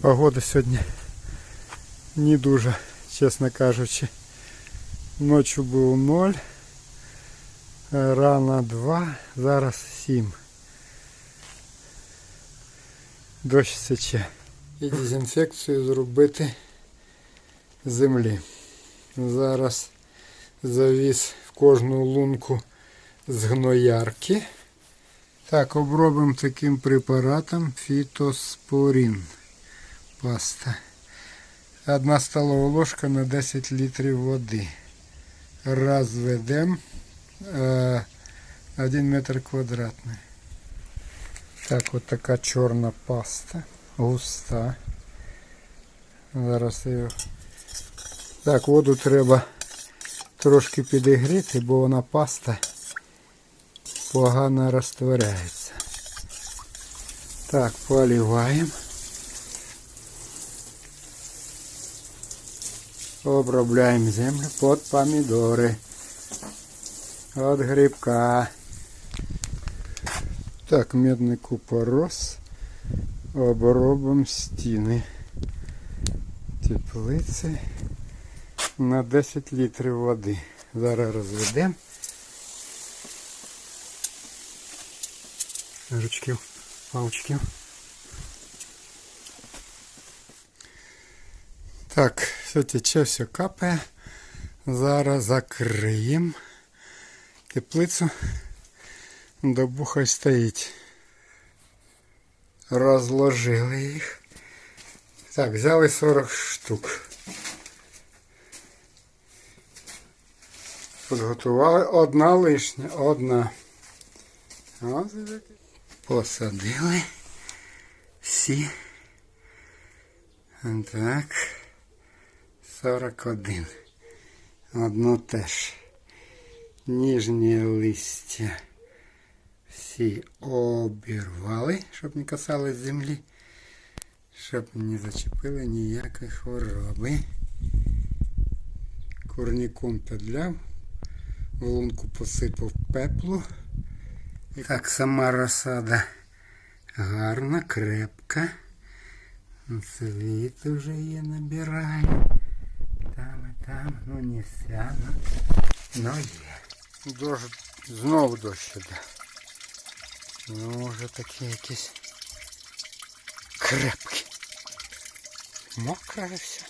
Погода сьогодні не дуже, чесно кажучи. Ночі був 0, рано 2, зараз 7. Дощ сече. І дезінфекцію зробити землі. Зараз завіз в кожну лунку з гноярки. Так, обробимо таким препаратом фітоспорін. Паста. Одна столова ложка на 10 літрів води. Розведемо е, 1 метр квадратний. Так, от така чорна паста. Густа. Зараз його. Так, воду треба трошки підігріти, бо вона паста погано розтворяється. Так, поливаємо. Обробляємо землю під помідори. От грибка. Так, медний купорос. Обробимо стіни. Теплиці на 10 літрів води. Зараз розведемо. Ручків, паличків. Так, все тече, все капає. Зараз закриємо теплицю. Добу хай стоїть. Розложили їх. Так, взяли 40 штук. Підготували одна лишня, одна. Посадили всі. Так. 41. Одну теж. Ніжні листя всі обірвали, щоб не касались землі, щоб не зачепили ніякої хвороби. Курником підляв, в лунку посипав пеплу. І так, сама розсада гарна, крепка. Цвіт вже її набирає. Там і там, ну не вся, ну, ну є. Дощ, знову дощ іде. Ну, вже такі якісь крепкі. Мокре все.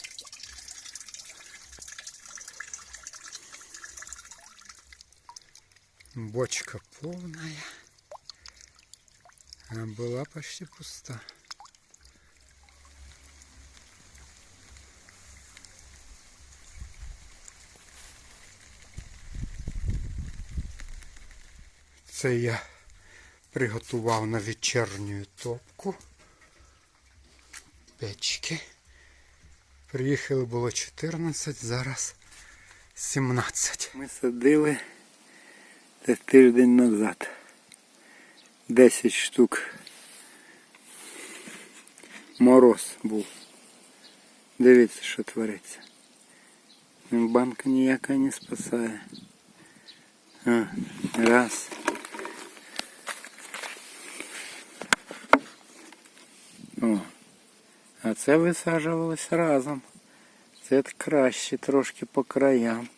Бочка полная, а была почти пуста. Це я приготував на вечірню топку. Печки. Приїхали було 14, зараз 17. Ми садили тиждень назад. 10 штук. Мороз був. Дивіться, що твориться. Банка ніяка не спасає. Раз. О. А це висаджувалось разом. Це краще трошки по краям.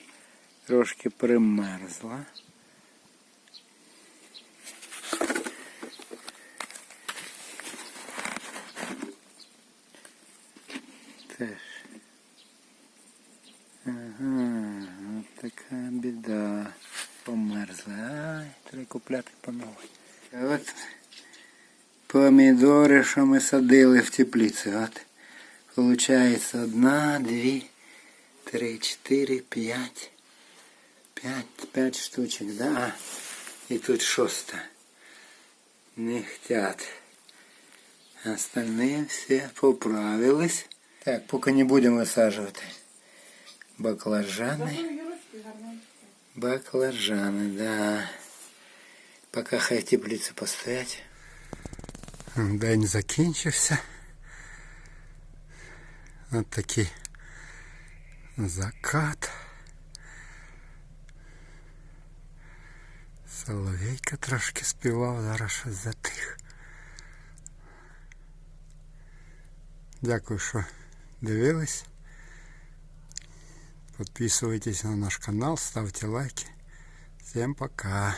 Трошки примерзла. Теж. Ага, от така біда. Померзла. Ай, треба купляти по новій. помідори, що ми садили в теплиці. От. Получається одна, дві, три, чотири, п'ять. П'ять, п'ять штучок, да? А, І тут шоста. Не хотят. Остальные все поправились. Так, поки не будемо висаджувати. Баклажани. Баклажани, да. Поки хай теплиці постоять. День закінчився. Ось такий закат. Соловейка трошки співав, зараз щось затих. Дякую, що дивились. Підписуйтесь на наш канал, ставте лайки. Всем пока.